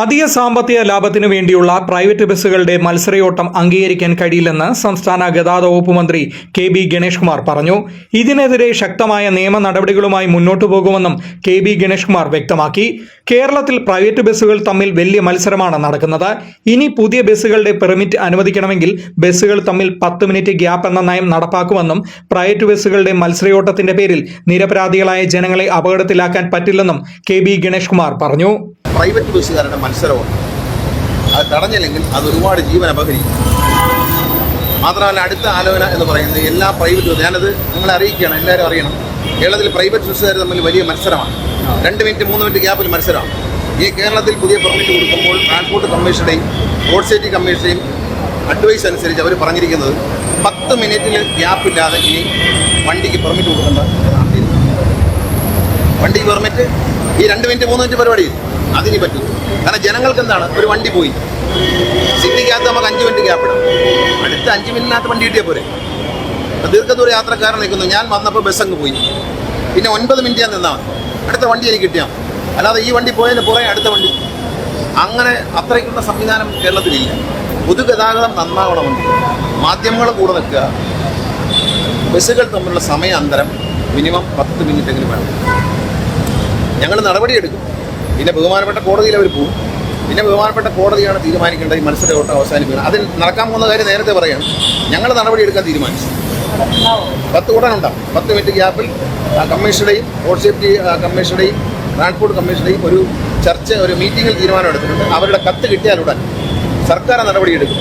അധിക സാമ്പത്തിക ലാഭത്തിനു വേണ്ടിയുള്ള പ്രൈവറ്റ് ബസ്സുകളുടെ മത്സരയോട്ടം അംഗീകരിക്കാൻ കഴിയില്ലെന്ന് സംസ്ഥാന ഗതാഗത വകുപ്പ് മന്ത്രി കെ ബി ഗണേഷ് കുമാർ പറഞ്ഞു. ഇതിനെതിരെ ശക്തമായ നിയമ നടപടികളുമായി മുന്നോട്ടു പോകുമെന്നും കെ ബി ഗണേഷ് കുമാർ വ്യക്തമാക്കി. കേരളത്തിൽ പ്രൈവറ്റ് ബസ്സുകൾ തമ്മിൽ വലിയ മത്സരമാണ് നടക്കുന്നത്. ഇനി പുതിയ ബസ്സുകളുടെ പെർമിറ്റ് അനുവദിക്കണമെങ്കിൽ ബസ്സുകൾ തമ്മിൽ പത്ത് മിനിറ്റ് ഗ്യാപ്പ് എന്ന നയം നടപ്പാക്കുമെന്നും പ്രൈവറ്റ് ബസ്സുകളുടെ മത്സരയോട്ടത്തിന്റെ പേരിൽ നിരപരാധികളായ ജനങ്ങളെ അപകടത്തിലാക്കാൻ പറ്റില്ലെന്നും കെ ബി ഗണേഷ് കുമാർ പറഞ്ഞു. പ്രൈവറ്റ് ബസ്സുകാരുടെ മത്സരമുണ്ട് അത് തടഞ്ഞില്ലെങ്കിൽ അത് ഒരുപാട് ജീവൻ അപഹരിക്കും. മാത്രമല്ല അടുത്ത ആലോചന എന്ന് പറയുന്നത് എല്ലാ പ്രൈവറ്റ് ഞാനത് നിങ്ങളെ അറിയിക്കുകയാണ് എല്ലാവരും അറിയണം. കേരളത്തിൽ പ്രൈവറ്റ് ബസ്സുകാർ തമ്മിൽ വലിയ മത്സരമാണ്. രണ്ട് മിനിറ്റ് മൂന്ന് മിനിറ്റ് ഗ്യാപ്പിൽ മത്സരമാണ്. ഈ കേരളത്തിൽ പുതിയ പെർമിറ്റ് കൊടുക്കുമ്പോൾ ട്രാൻസ്പോർട്ട് കമ്മീഷനുടെയും റോഡ് സേഫ്റ്റി കമ്മീഷന്റെയും അഡ്വൈസ് അനുസരിച്ച് അവർ പറഞ്ഞിരിക്കുന്നത് പത്ത് മിനിറ്റിൽ ഗ്യാപ്പില്ലാതെ ഇനി വണ്ടിക്ക് പെർമിറ്റ് കൊടുക്കേണ്ട വണ്ടിക്ക് പെർമിറ്റ് ഈ രണ്ട് മിനിറ്റ് മൂന്ന് മിനിറ്റ് പരിപാടി അതിന് പറ്റും. കാരണം ജനങ്ങൾക്ക് എന്താണ് ഒരു വണ്ടി പോയി. സിറ്റിക്കകത്ത് നമുക്ക് അഞ്ച് മിനിറ്റ് ഗ്യാപ്പ് ഇടാം. അടുത്ത അഞ്ച് മിനിറ്റിനകത്ത് വണ്ടി കിട്ടിയാൽ പോരെ? ദീർഘദൂര യാത്രക്കാരൻ നിൽക്കുന്നു. ഞാൻ വന്നപ്പോൾ ബസ് അങ്ങ് പോയി. പിന്നെ ഒൻപത് മിനിറ്റ് ഞാൻ നിന്നാൽ അടുത്ത വണ്ടി എനിക്ക് കിട്ടിയാൽ അല്ലാതെ ഈ വണ്ടി പോയതിന് പുറകെ അടുത്ത വണ്ടി. അങ്ങനെ അത്രയ്ക്കുള്ള സംവിധാനം കേരളത്തിലില്ല. പൊതുഗതാഗതം നന്നാവണമെങ്കിൽ മാധ്യമങ്ങൾ കൂടെ നിൽക്കുക. ബസ്സുകൾ തമ്മിലുള്ള സമയ അന്തരം മിനിമം പത്ത് മിനിറ്റ് എങ്കിലും വേണം. ഞങ്ങൾ നടപടിയെടുക്കും. പിന്നെ ബഹുമാനപ്പെട്ട കോടതിയിൽ അവർ പോകും പിന്നെ ബഹുമാനപ്പെട്ട കോടതിയാണ് തീരുമാനിക്കേണ്ടത് ഈ മത്സര ഓട്ടം അവസാനിപ്പിക്കുന്നത് അതിൽ നടക്കാൻ പോകുന്ന കാര്യം നേരത്തെ പറയാം ഞങ്ങൾ നടപടി എടുക്കാൻ തീരുമാനിച്ചു. പത്ത് ഉടൻ ഉണ്ടാവും പത്ത് മിനിറ്റ് ഗ്യാപ്പിൽ കമ്മീഷനുടെയും റോഡ് സേഫ്റ്റി കമ്മീഷനുടെയും ട്രാൻസ്പോർട്ട് കമ്മീഷനുടെയും ഒരു ചർച്ച ഒരു മീറ്റിംഗിൽ തീരുമാനം എടുത്തിട്ടുണ്ട്. അവരുടെ കത്ത് കിട്ടിയാൽ ഉടൻ സർക്കാർ നടപടിയെടുക്കും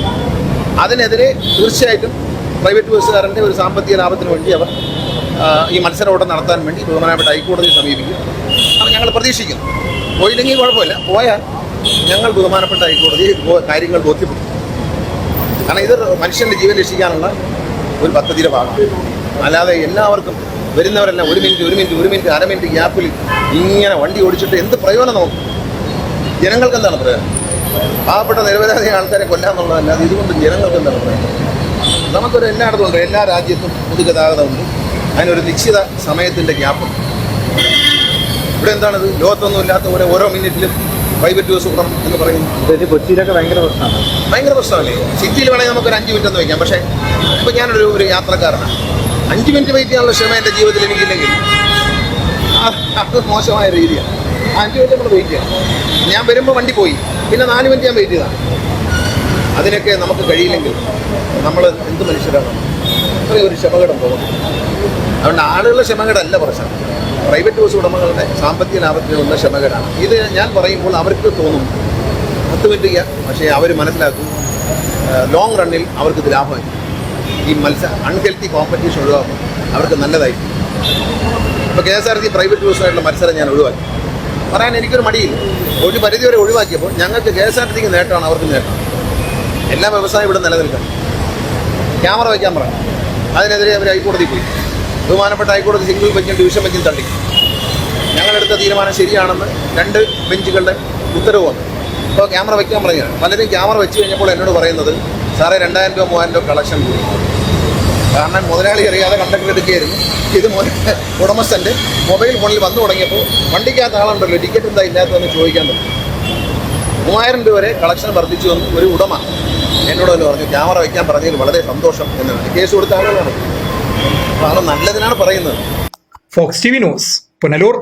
അതിനെതിരെ തീർച്ചയായിട്ടും പ്രൈവറ്റ് ബസ്സുകാരന്റെ ഒരു സാമ്പത്തിക ലാഭത്തിന് വേണ്ടി അവർ ഈ മത്സര ഓട്ടം നടത്താൻ വേണ്ടി ബഹുമാനപ്പെട്ട ഹൈക്കോടതിയെ സമീപിക്കും. അത് ഞങ്ങൾ പ്രതീക്ഷിക്കുന്നു. പോയില്ലെങ്കിൽ കുഴപ്പമില്ല. പോയാൽ ഞങ്ങൾ ബഹുമാനപ്പെട്ട ഹൈക്കോടതി കാര്യങ്ങൾ ബോധ്യപ്പെടും കാരണം ഇത് മനുഷ്യന്റെ ജീവൻ രക്ഷിക്കാനുള്ള ഒരു പദ്ധതിയുടെ ഭാഗം അല്ലാതെ എല്ലാവർക്കും വരുന്നവരെല്ലാം ഒരു മിനിറ്റ് ഒരു മിനിറ്റ് ഒരു മിനിറ്റ് അര മിനിറ്റ് ഗ്യാപ്പിൽ ഇങ്ങനെ വണ്ടി ഓടിച്ചിട്ട് എന്ത് പ്രയോജനം നോക്കും ജനങ്ങൾക്ക് എന്താണ് പ്രയോജനം? പാവപ്പെട്ട നിരവധി ആൾക്കാരെ കൊല്ലാന്നുള്ളതല്ലാതെ ഇതുകൊണ്ട് ജനങ്ങൾക്ക് എന്താണ് പ്രയോജനം? നമുക്കൊരു എല്ലായിടത്തും ഉണ്ട്. എല്ലാ രാജ്യത്തും പൊതുഗതാഗതമുണ്ട്. അതിനൊരു നിശ്ചിത സമയത്തിന്റെ ഗ്യാപ്പുണ്ട്. ഇവിടെ എന്താണത് ലോകത്തൊന്നും ഇല്ലാത്ത ഓരോ ഓരോ മിനിറ്റിലും പ്രൈവറ്റ് ബസ് വിടണം എന്ന് പറയുന്നു. കൊച്ചിയിലൊക്കെ ഭയങ്കര പ്രശ്നമാണ്. ഭയങ്കര പ്രശ്നമല്ലേ? സിറ്റിയിൽ വേണമെങ്കിൽ നമുക്ക് ഒരു അഞ്ച് മിനിറ്റ് ഒന്ന് വയ്ക്കാം. പക്ഷേ ഇപ്പം ഞാനൊരു ഒരു യാത്രക്കാരനാണ്. അഞ്ച് മിനിറ്റ് വെയിറ്റ് ചെയ്യാനുള്ള ക്ഷമ എന്റെ ജീവിതത്തിൽ എനിക്കില്ലെങ്കിൽ അത് മോശമായ രീതിയാണ്. അഞ്ച് മിനിറ്റ് നമ്മൾ വെയിറ്റ് ചെയ്യാം. ഞാൻ വരുമ്പോൾ വണ്ടി പോയി. പിന്നെ നാല് മിനിറ്റ് ഞാൻ വെയിറ്റ് ചെയ്താണ്. അതിനൊക്കെ നമുക്ക് കഴിയില്ലെങ്കിൽ നമ്മൾ എന്ത് മനുഷ്യരാണ്? അത്രയും ഒരു ക്ഷമകടം തോന്നുന്നു അതുകൊണ്ട് ആളുകളുടെ ക്ഷമകേടല്ല പ്രശ്നം. പ്രൈവറ്റ് ബസ് ഉടമകളുടെ സാമ്പത്തിക ലാഭത്തിന് വന്ന ക്ഷമകേടാണ്. ഇത് ഞാൻ പറയുമ്പോൾ അവർക്ക് തോന്നും പത്ത് മിനിറ്റ് പക്ഷേ അവർ മനസ്സിലാക്കും ലോങ് റണ്ണിൽ അവർക്ക് ഇത് ലാഭമായി. ഈ മത്സ അൺഹെൽത്തി കോമ്പറ്റീഷൻ ഒഴിവാക്കും. അവർക്ക് നല്ലതായി ഇപ്പോൾ K S R T private ബസ്സുമായിട്ടുള്ള മത്സരം ഞാൻ ഒഴിവാക്കി. പറയാൻ എനിക്കൊരു മടിയില്ല. ഒരു പരിധിവരെ ഒഴിവാക്കിയപ്പോൾ ഞങ്ങൾക്ക് കെ എസ് ആർ ടിക്ക് നേട്ടമാണ് അവർക്ക് നേട്ടം. എല്ലാ വ്യവസായം ഇവിടെ നിലനിൽക്കണം. ക്യാമറ വയ്ക്കാൻ പറഞ്ഞു അതിനെതിരെ അവർ ഹൈക്കോടതി പോയി. ബഹുമാനപ്പെട്ട ഹൈക്കോടതി സിംഗിൾ ബെഞ്ചും ഡിവിഷൻ ബെഞ്ചും തള്ളി. ഞങ്ങളെടുത്ത തീരുമാനം ശരിയാണെന്ന് രണ്ട് ബെഞ്ചുകളുടെ ഉത്തരവ് വന്നു. അപ്പോൾ ക്യാമറ വയ്ക്കാൻ പറഞ്ഞാണ്. പലരും ക്യാമറ വെച്ച് കഴിഞ്ഞപ്പോൾ എന്നോട് പറയുന്നത് സാറേ രണ്ടായിരം രൂപ മൂവായിരം രൂപ കളക്ഷൻ കൂടി. കാരണം മുതലാളി അറിയാതെ കണ്ടക്ടർ എടുക്കുകയായിരുന്നു. ഇത് ഉടമസ്ഥന്റെ മൊബൈൽ ഫോണിൽ വന്നു തുടങ്ങിയപ്പോൾ വണ്ടിക്കകത്ത് ആളുണ്ടല്ലോ ടിക്കറ്റ് എന്താ ഇല്ലാത്തതെന്ന് ചോദിക്കാൻ തുടങ്ങി മൂവായിരം രൂപ വരെ കളക്ഷൻ വർദ്ധിച്ചു വന്ന് ഒരു ഉടമ എന്നോട് തന്നെ പറഞ്ഞു. ക്യാമറ വയ്ക്കാൻ പറഞ്ഞതിൽ വളരെ സന്തോഷം എന്നാണ്. കേസ് കൊടുത്ത ആളുകളാണ്. അത് നല്ലതിനാണ് പറയുന്നത്. Fox TV news Punalur